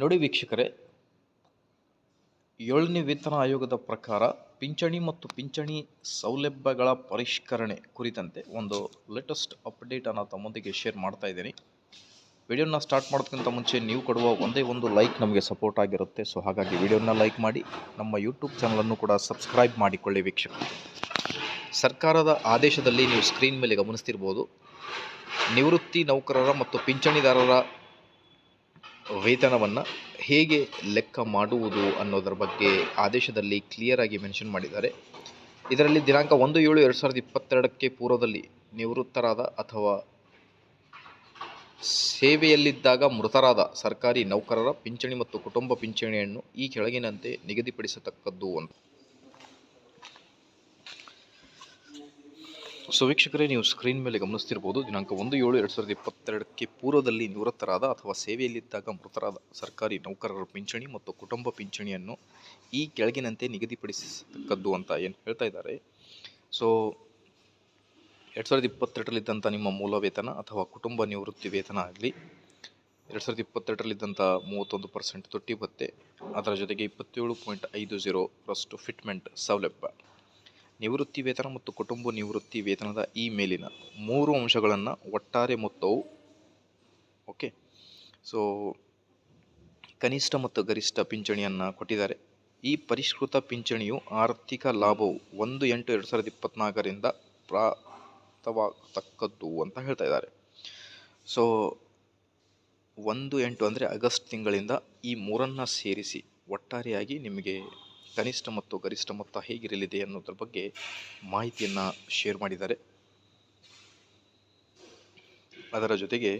ನೋಡಿ ವೀಕ್ಷಕರೇ, ಏಳನೇ ವೇತನ ಆಯೋಗದ ಪ್ರಕಾರ ಪಿಂಚಣಿ ಮತ್ತು ಪಿಂಚಣಿ ಸೌಲಭ್ಯಗಳ ಪರಿಷ್ಕರಣೆ ಕುರಿತಂತೆ ಒಂದು ಲೇಟೆಸ್ಟ್ ಅಪ್ಡೇಟನ್ನು ತಮ್ಮೊಂದಿಗೆ ಶೇರ್ ಮಾಡ್ತಾ ಇದ್ದೀನಿ. ವಿಡಿಯೋನ ಸ್ಟಾರ್ಟ್ ಮಾಡೋದಕ್ಕಿಂತ ಮುಂಚೆ ನೀವು ಕೊಡುವ ಒಂದೇ ಒಂದು ಲೈಕ್ ನಮಗೆ ಸಪೋರ್ಟ್ ಆಗಿರುತ್ತೆ. ಸೊ ಹಾಗಾಗಿ ವಿಡಿಯೋನ ಲೈಕ್ ಮಾಡಿ, ನಮ್ಮ ಯೂಟ್ಯೂಬ್ ಚಾನಲನ್ನು ಕೂಡ ಸಬ್ಸ್ಕ್ರೈಬ್ ಮಾಡಿಕೊಳ್ಳಿ ವೀಕ್ಷಕರು. ಸರ್ಕಾರದ ಆದೇಶದಲ್ಲಿ ನೀವು ಸ್ಕ್ರೀನ್ ಮೇಲೆ ಗಮನಿಸ್ತಿರ್ಬೋದು. ನಿವೃತ್ತಿ ನೌಕರರ ಮತ್ತು ಪಿಂಚಣಿದಾರರ ವೇತನವನ್ನು ಹೇಗೆ ಲೆಕ್ಕ ಮಾಡುವುದು ಅನ್ನೋದರ ಬಗ್ಗೆ ಆದೇಶದಲ್ಲಿ ಕ್ಲಿಯರಾಗಿ ಮೆನ್ಷನ್ ಮಾಡಿದ್ದಾರೆ. ಇದರಲ್ಲಿ ದಿನಾಂಕ ಒಂದು ಏಳು ಎರಡು ಸಾವಿರದ ಇಪ್ಪತ್ತೆರಡಕ್ಕೆ ಪೂರ್ವದಲ್ಲಿ ನಿವೃತ್ತರಾದ ಅಥವಾ ಸೇವೆಯಲ್ಲಿದ್ದಾಗ ಮೃತರಾದ ಸರ್ಕಾರಿ ನೌಕರರ ಪಿಂಚಣಿ ಮತ್ತು ಕುಟುಂಬ ಪಿಂಚಣಿಯನ್ನು ಈ ಕೆಳಗಿನಂತೆ ನಿಗದಿಪಡಿಸತಕ್ಕದ್ದು ಅಂತ ಸೊ ವೀಕ್ಷಕರೇ, ನೀವು ಸ್ಕ್ರೀನ್ ಮೇಲೆ ಗಮನಿಸ್ತಿರ್ಬೋದು. ದಿನಾಂಕ ಒಂದು ಏಳು ಎರಡು ಸಾವಿರದ ಇಪ್ಪತ್ತೆರಡಕ್ಕೆ ಪೂರ್ವದಲ್ಲಿ ನಿವೃತ್ತರಾದ ಅಥವಾ ಸೇವೆಯಲ್ಲಿದ್ದಾಗ ಮೃತರಾದ ಸರ್ಕಾರಿ ನೌಕರರ ಪಿಂಚಣಿ ಮತ್ತು ಕುಟುಂಬ ಪಿಂಚಣಿಯನ್ನು ಈ ಕೆಳಗಿನಂತೆ ನಿಗದಿಪಡಿಸತಕ್ಕದ್ದು ಅಂತ ಏನು ಹೇಳ್ತಾ ಇದ್ದಾರೆ. ಸೊ ಎರಡು ಸಾವಿರದ ಇಪ್ಪತ್ತೆರಡರಲ್ಲಿದ್ದಂಥ ನಿಮ್ಮ ಮೂಲ ವೇತನ ಅಥವಾ ಕುಟುಂಬ ನಿವೃತ್ತಿ ವೇತನ ಆಗಲಿ, ಎರಡು ಸಾವಿರದ ಇಪ್ಪತ್ತೆರಡರಲ್ಲಿದ್ದಂಥ ಮೂವತ್ತೊಂದು ಪರ್ಸೆಂಟ್ ತೊಟ್ಟಿ ಭತ್ತೆ ಅದರ ಜೊತೆಗೆ ಇಪ್ಪತ್ತೇಳು ಪಾಯಿಂಟ್ ಐದು ಜೀರೋ ರಷ್ಟು ಫಿಟ್ಮೆಂಟ್ ಸೌಲಭ್ಯ. ನಿವೃತ್ತಿ ವೇತನ ಮತ್ತು ಕುಟುಂಬ ನಿವೃತ್ತಿ ವೇತನದ ಈ ಮೇಲಿನ ಮೂರು ಅಂಶಗಳನ್ನು ಒಟ್ಟಾರೆ ಮೊತ್ತವು. ಓಕೆ ಸೊ ಕನಿಷ್ಠ ಮತ್ತು ಗರಿಷ್ಠ ಪಿಂಚಣಿಯನ್ನು ಕೊಟ್ಟಿದ್ದಾರೆ. ಈ ಪರಿಷ್ಕೃತ ಪಿಂಚಣಿಯು ಆರ್ಥಿಕ ಲಾಭವು ಒಂದು ಎಂಟು ಎರಡು ಸಾವಿರದ ಇಪ್ಪತ್ತ್ನಾಲ್ಕರಿಂದ ಪ್ರಾಪ್ತವಾಗತಕ್ಕದ್ದು ಅಂತ ಹೇಳ್ತಾ ಇದ್ದಾರೆ. ಸೊ ಒಂದು ಎಂಟು ಅಂದರೆ ಆಗಸ್ಟ್ ತಿಂಗಳಿಂದ ಈ ಮೂರನ್ನು ಸೇರಿಸಿ ಒಟ್ಟಾರೆಯಾಗಿ ನಿಮಗೆ ಕನಿಷ್ಠ ಮತ್ತು ಗರಿಷ್ಠ ಮೊತ್ತ ಹೇಗಿರಲಿದೆ ಅನ್ನೋದ್ರ ಬಗ್ಗೆ ಮಾಹಿತಿಯನ್ನು ಶೇರ್ ಮಾಡಿದ್ದಾರೆ. ಅದರ ಜೊತೆಗೆ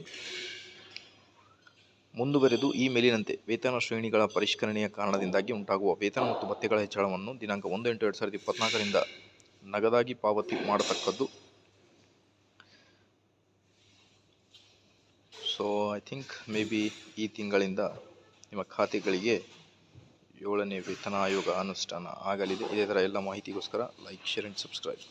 ಮುಂದುವರೆದು ಈ ಮೇಲಿನಂತೆ ವೇತನ ಶ್ರೇಣಿಗಳ ಪರಿಷ್ಕರಣೆಯ ಕಾರಣದಿಂದಾಗಿ ಉಂಟಾಗುವ ವೇತನ ಮತ್ತು ಭತ್ಯೆಗಳ ಹೆಚ್ಚಳವನ್ನು ದಿನಾಂಕ ಒಂದು ಎಂಟು ಎರಡು ಸಾವಿರದ ಇಪ್ಪತ್ತ್ನಾಲ್ಕರಿಂದ ನಗದಾಗಿ ಪಾವತಿ ಮಾಡತಕ್ಕದ್ದು. So I think may be ಈ ತಿಂಗಳಿಂದ ನಿಮ್ಮ ಖಾತೆಗಳಿಗೆ ಏಳನೇ ವೇತನ ಆಯೋಗ ಅನುಷ್ಠಾನ ಆಗಲಿದೆ. ಇದೇ ಥರ ಎಲ್ಲ ಮಾಹಿತಿಗೋಸ್ಕರ ಲೈಕ್ ಶೇರ್ ಆ್ಯಂಡ್ ಸಬ್ಸ್ಕ್ರೈಬ್